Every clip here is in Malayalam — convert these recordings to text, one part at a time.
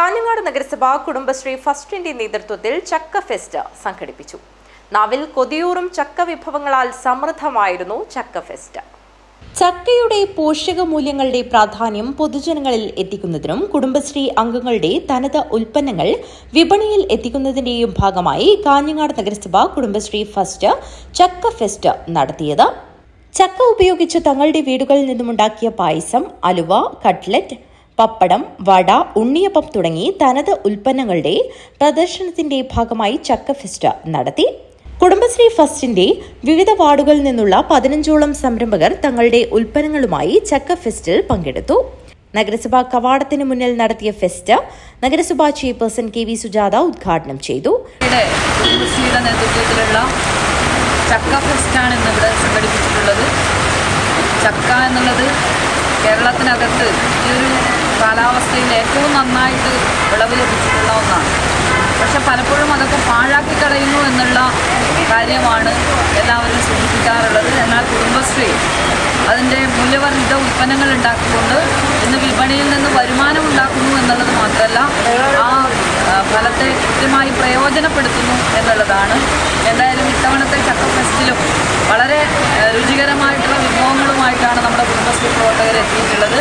കാഞ്ഞങ്ങാട് നഗരസഭ കുടുംബശ്രീ ഫസ്റ്റിന്റെ നേതൃത്വത്തിൽ ചക്ക ഫെസ്റ്റ് സംഘടിപ്പിച്ചു. നാവിൽ കൊതിയൂറും ചക്ക വിഭവങ്ങളാൽ സമൃദ്ധമായിരുന്നു ചക്ക ഫെസ്റ്റ്. ചക്കയുടെ പോഷകമൂല്യങ്ങളുടെ പ്രാധാന്യം പൊതുജനങ്ങളിൽ എത്തിക്കുന്നതിനും കുടുംബശ്രീ അംഗങ്ങളുടെ തനത് ഉൽപ്പന്നങ്ങൾ വിപണിയിൽ എത്തിക്കുന്നതിന്റെയും ഭാഗമായി കാഞ്ഞങ്ങാട് നഗരസഭ കുടുംബശ്രീ ഫസ്റ്റ് ചക്ക ഫെസ്റ്റ് നടത്തിയത്. ചക്ക ഉപയോഗിച്ച് തങ്ങളുടെ വീടുകളിൽ നിന്നുമുണ്ടാക്കിയ പായസം അലുവ കട്ട്ലറ്റ് പപ്പടം വട ഉണ്ണിയപ്പം തുടങ്ങി തനത് ഉൽപ്പന്നങ്ങളുടെ പ്രദർശനത്തിന്റെ ഭാഗമായി ചക്ക ഫെസ്റ്റ് നടത്തി. കുടുംബശ്രീ ഫസ്റ്റിന്റെ വിവിധ വാർഡുകളിൽ നിന്നുള്ള പതിനഞ്ചോളം സംരംഭകർ തങ്ങളുടെ ഉൽപ്പന്നങ്ങളുമായി ചക്ക ഫെസ്റ്റിൽ പങ്കെടുത്തു. നഗരസഭാ കവാടത്തിന് മുന്നിൽ നടത്തിയ ഫെസ്റ്റ് നഗരസഭാ ചെയർപേഴ്സൺ കെ വി സുജാത ഉദ്ഘാടനം ചെയ്തു. നേതൃത്വത്തിലുള്ള ചക്ക ഫെസ്റ്റാണ് ഇന്ന് ഇവിടെ സംഘടിപ്പിച്ചിട്ടുള്ളത്. ചക്ക എന്നുള്ളത് കേരളത്തിനകത്ത് ഈ ഒരു കാലാവസ്ഥയിൽ ഏറ്റവും നന്നായിട്ട് വിളവ് ലഭിച്ചിട്ടുള്ള ഒന്നാണ്. പക്ഷെ പലപ്പോഴും അതൊക്കെ പാഴാക്കി കളയുന്നു എന്നുള്ള കാര്യമാണ് എല്ലാവരും സൂചിപ്പിക്കാറുള്ളത്. എന്നാൽ കുടുംബശ്രീ അതിന്റെ മൂല്യവർദ്ധിത ഉൽപ്പന്നങ്ങൾ ഉണ്ടാക്കിക്കൊണ്ട് ഇന്ന് വിപണിയിൽ നിന്ന് വരുമാനം ഉണ്ടാക്കുന്നു എന്നുള്ളത് മാത്രമല്ല ആ, ഫലത്തെ കൃത്യമായി പ്രയോജനപ്പെടുത്തുന്നു എന്നുള്ളതാണ് എത്തിയിട്ടുള്ളത്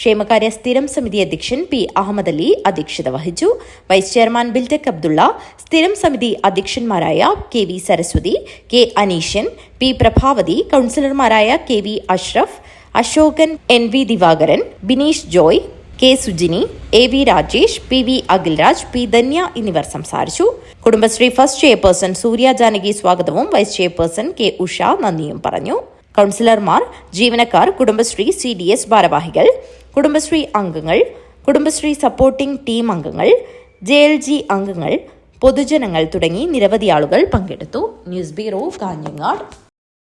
ക്ഷേമകാര്യ സ്ഥിരം സമിതി അധ്യക്ഷൻ പി അഹമ്മദ് അലി അധ്യക്ഷത വഹിച്ചു. വൈസ് ചെയർമാൻ ബിൽടെക് അബ്ദുള്ള സ്ഥിരം സമിതി അധ്യക്ഷന്മാരായ K V Saraswathi K Aneeshan P Prabhavathi കൌൺസിലർമാരായ K V Ashraf Ashokan N V Divakaran Bineesh Joy K Sujini A V Rajesh P V Akhilraj P Dhanya എന്നിവർ സംസാരിച്ചു. കുടുംബശ്രീ ഫസ്റ്റ് ചെയർപേഴ്സൺ സൂര്യ ജാനകി സ്വാഗതവും വൈസ് ചെയർപേഴ്സൺ കെ ഉഷ നന്ദിയും പറഞ്ഞു. കൌൺസിലർമാർ ജീവനക്കാർ കുടുംബശ്രീ സി ഡി എസ് ഭാരവാഹികൾ കുടുംബശ്രീ അംഗങ്ങൾ കുടുംബശ്രീ സപ്പോർട്ടിംഗ് ടീം അംഗങ്ങൾ ജെ എൽ ജി അംഗങ്ങൾ പൊതുജനങ്ങൾ തുടങ്ങി നിരവധി ആളുകൾ പങ്കെടുത്തു. News bureau Kanhangad.